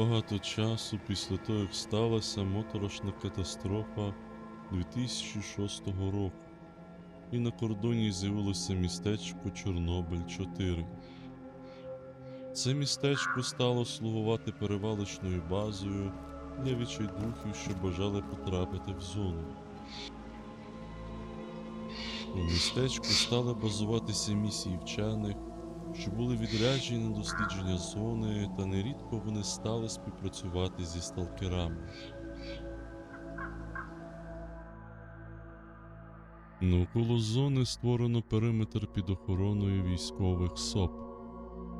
багато часу після того, як сталася моторошна катастрофа 2006 року, і на кордоні з'явилося містечко Чорнобиль 4. Це містечко стало слугувати перевалочною базою для відчайдухів, що бажали потрапити в зону. У містечку стали базуватися місії вчених, що були відряджені на дослідження зони, та нерідко вони стали співпрацювати зі сталкерами. Навколо зони створено периметр під охороною військових СОП.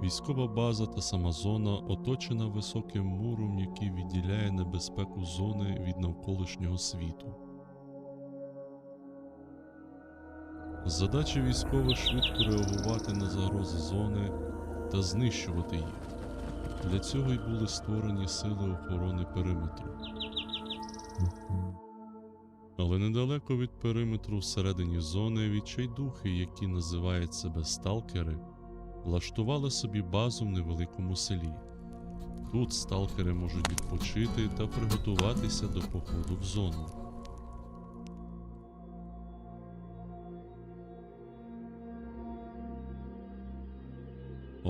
Військова база та сама зона оточена високим муром, який відділяє небезпеку зони від навколишнього світу. Задача військових швидко реагувати на загрози зони та знищувати їх. Для цього й були створені сили охорони периметру. Але недалеко від периметру всередині зони відчайдухи, які називають себе сталкери, влаштували собі базу в невеликому селі. Тут сталкери можуть відпочити та приготуватися до походу в зону.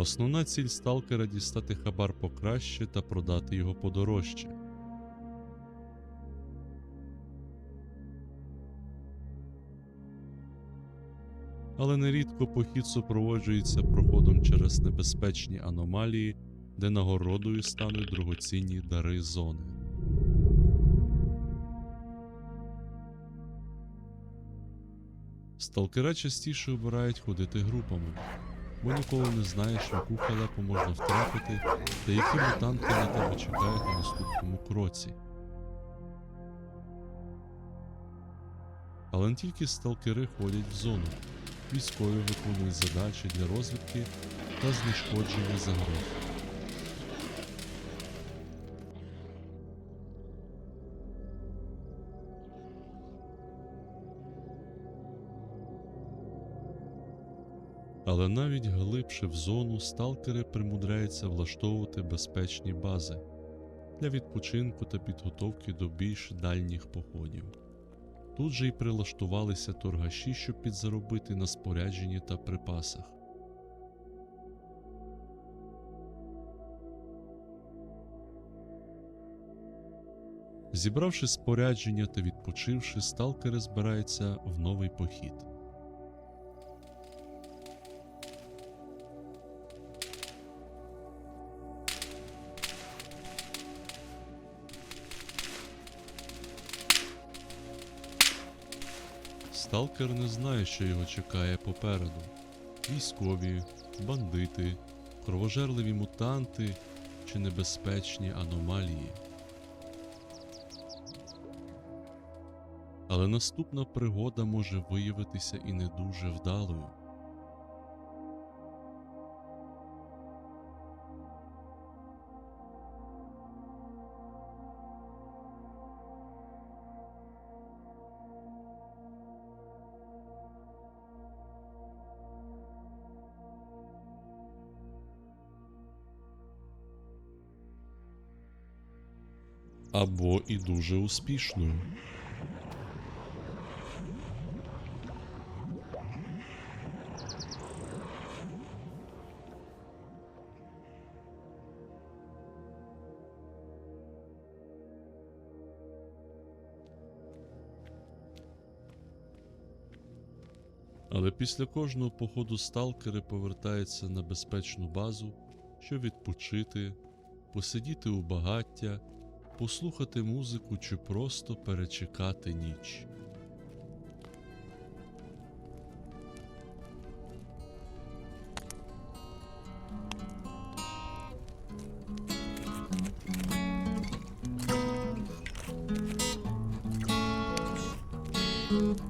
Основна ціль сталкера дістати хабар покраще та продати його подорожче. Але нерідко похід супроводжується проходом через небезпечні аномалії, де нагородою стануть дорогоцінні дари зони. Сталкера частіше обирають ходити групами, бо ніколи не знаєш, яку халепу можна втрапити, та які мутанти на тебе чекають на наступному кроці. Але не тільки сталкери ходять в зону, військові виконують задачі для розвідки та знешкодження загроз. Але навіть глибше в зону сталкери примудряються влаштовувати безпечні бази для відпочинку та підготовки до більш дальніх походів. Тут же й прилаштувалися торгаші, щоб підзаробити на спорядженні та припасах. Зібравши спорядження та відпочивши, сталкери збираються в новий похід. Сталкер не знає, що його чекає попереду. Військові, бандити, кровожерливі мутанти чи небезпечні аномалії. Але наступна пригода може виявитися і не дуже вдалою. Або і дуже успішною. Але після кожного походу сталкери повертаються на безпечну базу, щоб відпочити, посидіти у багаття, послухати музику чи просто перечекати ніч. Thank